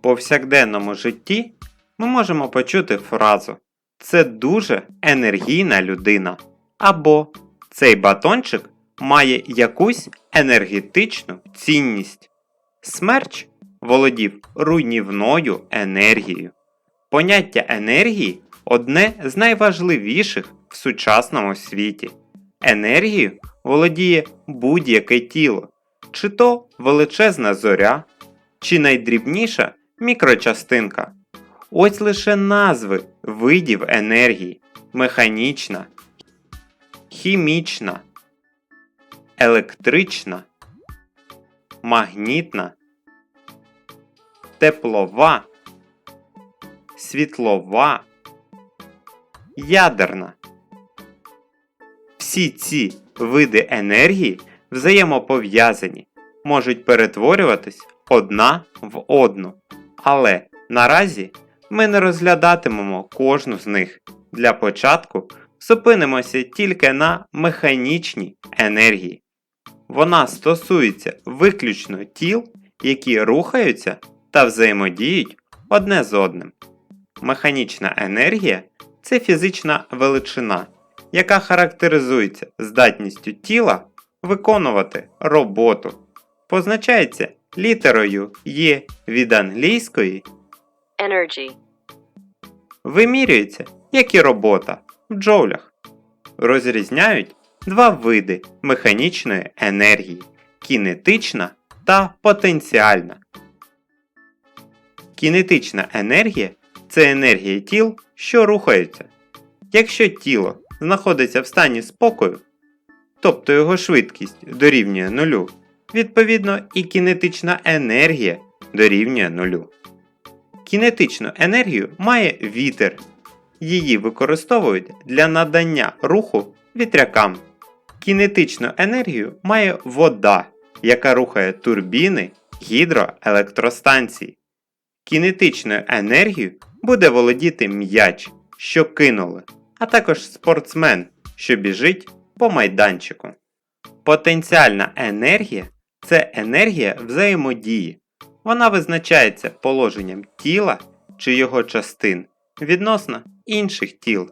Повсякденному житті ми можемо почути фразу Це дуже енергійна людина. Або цей батончик має якусь енергетичну цінність. Смерч володів руйнівною енергією. Поняття енергії одне з найважливіших в сучасному світі. Енергією володіє будь-яке тіло, чи то величезна зоря, чи найдрібніша мікрочастинка. Ось лише назви видів енергії: механічна, хімічна, електрична, магнітна, теплова, світлова, ядерна. Всі ці види енергії взаємопов'язані, можуть перетворюватись одна в одну. Але наразі ми не розглядатимемо кожну з них. Для початку зупинимося тільки на механічній енергії. Вона стосується виключно тіл, які рухаються та взаємодіють одне з одним. Механічна енергія це фізична величина, яка характеризується здатністю тіла виконувати роботу. Позначається літерою Є від англійської, energy, вимірюється, як і робота в джоулях. Розрізняють два види механічної енергії кінетична та потенціальна. Кінетична енергія це енергія тіл, що рухаються. Якщо тіло знаходиться в стані спокою, тобто його швидкість дорівнює нулю, відповідно і кінетична енергія дорівнює нулю. Кінетичну енергію має вітер. Її використовують для надання руху вітрякам. Кінетичну енергію має вода, яка рухає турбіни гідроелектростанцій. Кінетичною енергією буде володіти м'яч, що кинули, а також спортсмен, що біжить по майданчику. Потенціальна енергія це енергія взаємодії. Вона визначається положенням тіла чи його частин відносно інших тіл.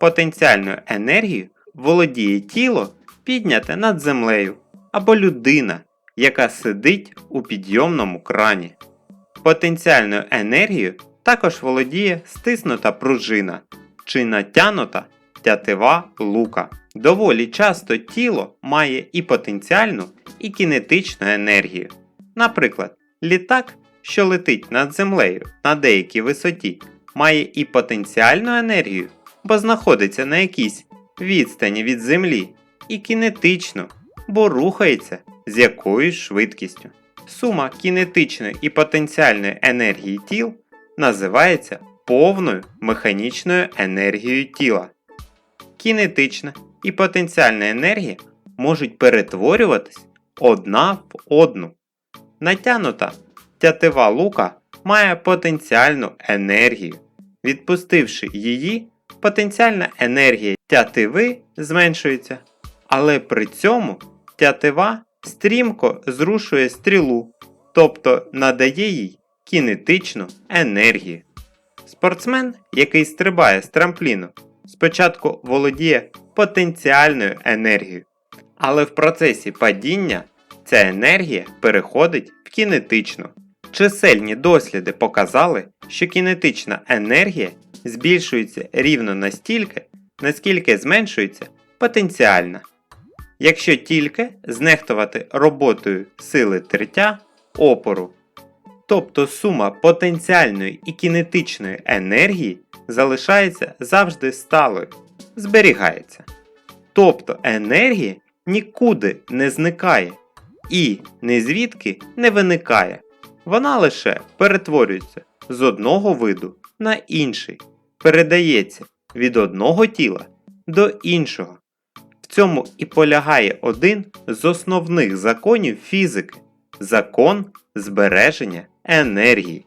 Потенціальною енергією володіє тіло, підняте над землею, або людина, яка сидить у підйомному крані. Потенціальною енергією також володіє стиснута пружина чи натянута тятива лука. Доволі часто тіло має і потенціальну, і кінетичну енергію. Наприклад, літак, що летить над землею на деякій висоті, має і потенціальну енергію, бо знаходиться на якійсь відстані від землі, і кінетичну, бо рухається з якоюсь швидкістю. Сума кінетичної і потенціальної енергії тіл називається повною механічною енергією тіла. Кінетична і потенціальна енергія можуть перетворюватись одна в одну. Натянута тятива лука має потенціальну енергію. Відпустивши її, потенціальна енергія тятиви зменшується, але при цьому тятива стрімко зрушує стрілу, тобто надає їй кінетичну енергію. Спортсмен, який стрибає з трампліну, спочатку володіє потенціальною енергією, але в процесі падіння ця енергія переходить в кінетичну. Чисельні досліди показали, що кінетична енергія збільшується рівно настільки, наскільки зменшується потенціальна. Якщо тільки знехтувати роботою сили тертя опору, тобто сума потенціальної і кінетичної енергії залишається завжди сталою, зберігається. Тобто енергія нікуди не зникає і ні звідки не виникає. Вона лише перетворюється з одного виду на інший, передається від одного тіла до іншого. В цьому і полягає один з основних законів фізики закон збереження енергії.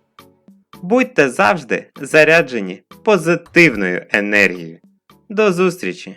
Будьте завжди заряджені позитивною енергією. До зустрічі!